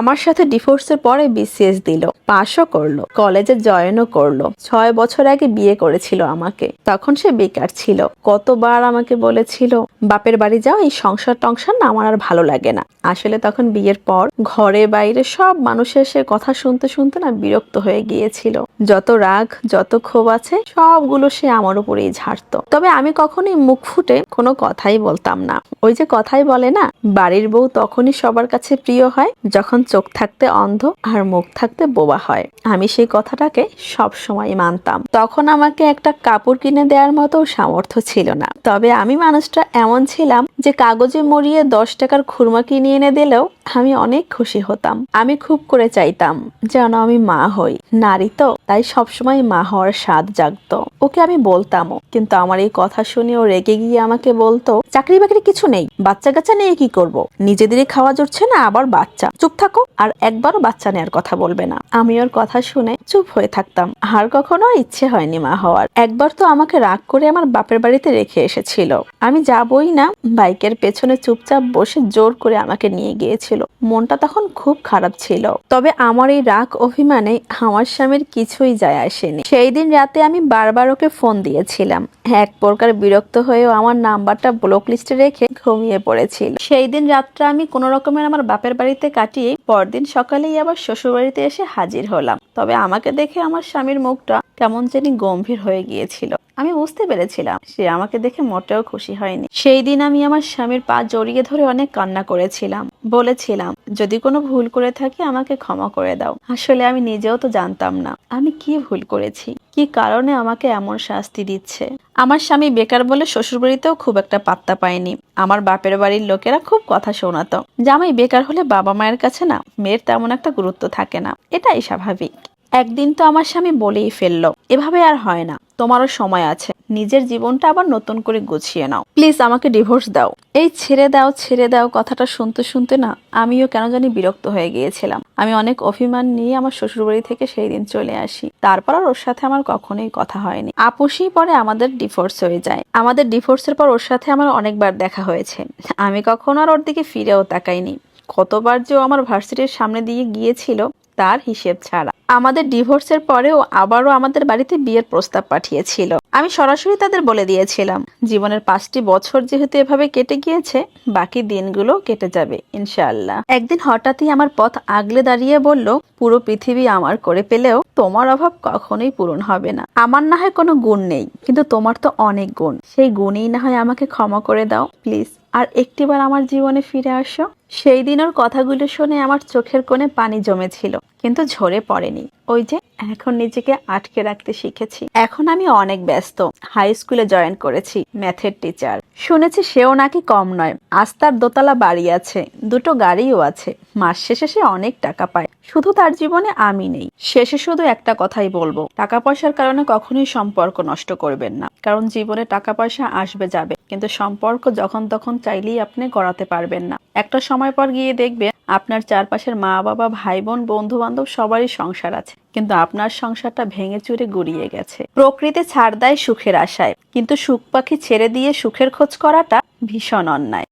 আমার সাথে ডিভোর্সের পরে বিসিএস দিল, পাশও করল, কলেজে জয়েনও করল। ছয় বছর আগে বিয়ে করেছিল আমাকে। তখন সে বেকার ছিল। কতবার আমাকে বলেছিল, বাপের বাড়ি যাও, এই সংসার টংসার না আমার আর ভালো লাগে না। আসলে তখন বিয়ের পর ঘরে বাইরে সব মানুষের সে কথা শুনতে শুনতে না বিরক্ত হয়ে গিয়েছিল। যত রাগ, যত ক্ষোভ আছে, সবগুলো সে আমার উপরেই ঝাড়তো। তবে আমি কখনোই মুখ ফুটে কোনো কথাই বলতাম না। ওই যে কথাই বলে না, বাড়ির বউ তখনই সবার কাছে প্রিয় হয়, যখন চোখ থাকতে অন্ধ আর মুখ থাকতে বোবা হয়। আমি সেই কথাটাকে সব সময় মানতাম। তখন আমাকে একটা কাপড় কিনে দেওয়ার মতো সামর্থ্য ছিল না। তবে আমি মানুষটা এমন ছিলাম যে কাগজে মরিয়ে দশ টাকার খুরমা কিনে এনে দিলেও আমি অনেক খুশি হতাম। আমি খুব করে চাইতাম যেন আমি মা হই। নারী তো, তাই সবসময় মা হওয়ার স্বাদ জাগতো। ওকে আমি বলতামও, কিন্তু আমার এই কথা শুনে ও রেগে গিয়ে আমাকে বলতো, চাকরি বাকরি কিছু নেই, বাচ্চা কাচ্চা নিয়ে কি করব? নিজেদেরই খাওয়া জুটছে না, আবার বাচ্চা। চুপ থাকো, আর একবারও বাচ্চা নেওয়ার কথা বলবে না। আমি ওর কথা শুনে চুপ হয়ে থাকতাম। আর কখনো ইচ্ছে হয়নি মা হওয়ার। একবার তো আমাকে রাগ করে আমার বাপের বাড়িতে রেখে এসেছিল। আমি যাবই না। বাইকের পেছনে চুপচাপ বসে জোর করে আমাকে নিয়ে গিয়েছিল। মনটা তখন খুব খারাপ ছিল। তবে আমার এই রাগ অভিমানে আমার স্বামীর কিছুই যায় আসেনি। সেই দিন রাতে আমি বারবার ওকে ফোন দিয়েছিলাম। এক প্রকার বিরক্ত হয়েও আমার নাম্বারটা ব্লক লিস্টে রেখে ঘুমিয়ে পড়েছিল। সেই দিন রাতটা আমি কোনো রকমের আমার বাপের বাড়িতে কাটিয়ে পরদিন সকালেই আবার শ্বশুর বাড়িতে এসে হাজির হলাম। তবে আমাকে দেখে আমার স্বামীর মুখটা কেমন জানি গম্ভীর হয়ে গিয়েছিল। আমি বুঝতে পেরেছিলাম সে আমাকে দেখে মোটেও খুশি হয়নি। সেই দিন আমি আমার স্বামীর পা জড়িয়ে ধরে অনেক কান্না করেছিলাম। বলেছিলাম, যদি কোনো ভুল করে থাকি, আমাকে ক্ষমা করে দাও। আসলে আমি নিজেও তো জানতাম না। আমি কি ভুল করেছি? কি কারণে আমাকে এমন শাস্তি দিচ্ছে? আমার স্বামী বেকার বলে শ্বশুরবাড়িতেও খুব একটা পাত্তা পায়নি। আমার বাপের বাড়ির লোকেরা খুব কথা শোনাতো। জামাই বেকার হলে বাবা মায়ের কাছে না, মেয়ের তেমন একটা গুরুত্ব থাকে না। এটাই স্বাভাবিক। একদিন তো আমার স্বামী বলেই ফেলল, এভাবে আর হয় না, তোমারও সময় আছে, নিজের জীবনটা আবার নতুন করে গুছিয়ে নাও। প্লিজ আমাকে ডিভোর্স দাও। এই ছেড়ে দাও ছেড়ে দাও, কথাটা শুনতে শুনতে না, আমিও কেন জানি বিরক্ত হয়ে গিয়েছিলাম। আমি অনেক অভিমান নিয়ে আমার শ্বশুরবাড়ি থেকে সেই দিন চলে আসি। তারপর আর ওর সাথে আমার কখনোই কথা হয়নি। আপুসই পরে আমাদের ডিভোর্স হয়ে যায়। আমাদের ডিভোর্সের পর ওর সাথে আমার অনেকবার দেখা হয়েছে। আমি কখনো আর ওর দিকে ফিরেও তাকাইনি। কতবার যে আমার ভার্সিটির সামনে দিয়ে গিয়েছিল, তার হিসেব ছাড়া। আমাদের ডিভোর্সের পরেও আবারও আমাদের বাড়িতে বিয়ের প্রস্তাব পাঠিয়েছিল। আমি সরাসরি তাদের বলে দিয়েছিলাম, জীবনের পাঁচটি বছর যেহেতু এভাবে কেটে গিয়েছে, বাকি দিনগুলো কেটে যাবে, ইনশাআল্লাহ। একদিন হঠাৎই আমার পথ আগলে দাঁড়িয়ে বলল, পুরো পৃথিবী আমার করে পেলেও তোমার অভাব কখনোই পূরণ হবে না। আমার না হয় কোনো গুণ নেই, কিন্তু তোমার তো অনেক গুণ। সেই গুণই না হয় আমাকে ক্ষমা করে দাও, প্লিজ। আর একটিবার আমার জীবনে ফিরে আসো। সেই দিন ওর কথাগুলো শুনে আমার চোখের কোণে পানি জমেছিল, কিন্তু ঝরে পড়েনি। ওই যে, এখন নিজেকে আটকে রাখতে শিখেছি। এখন আমি অনেক ব্যস্ত। হাই স্কুলে জয়েন করেছি, ম্যাথের টিচার। শুনেছি সেও নাকি কম নয়। আস্তার দোতলা বাড়ি আছে, দুটো গাড়িও আছে। মাস শেষে সে অনেক টাকা পায়। শুধু তার জীবনে আমি নেই। শেষে শুধু একটা কথাই বলব। টাকা পয়সার কারণে কখনোই সম্পর্ক নষ্ট করবেন না। কারণ জীবনে টাকা পয়সা আসবে যাবে। কিন্তু সম্পর্ক যখন তখন চাইলেই আপনি গড়াতে পারবেন না। একটা সময় পর গিয়ে দেখবেন আপনার চারপাশের মা বাবা, ভাই বোন বন্ধু বান্ধব সবারই সংসার আছে। কিন্তু আপনার সংসারটা ভেঙে চুরে গুড়িয়ে গেছে। প্রকৃতি ছাড় দেয় সুখের আশায়, কিন্তু সুখ পাখি ছেড়ে দিয়ে সুখের খোঁজ করাটা ভীষণ অন্যায়।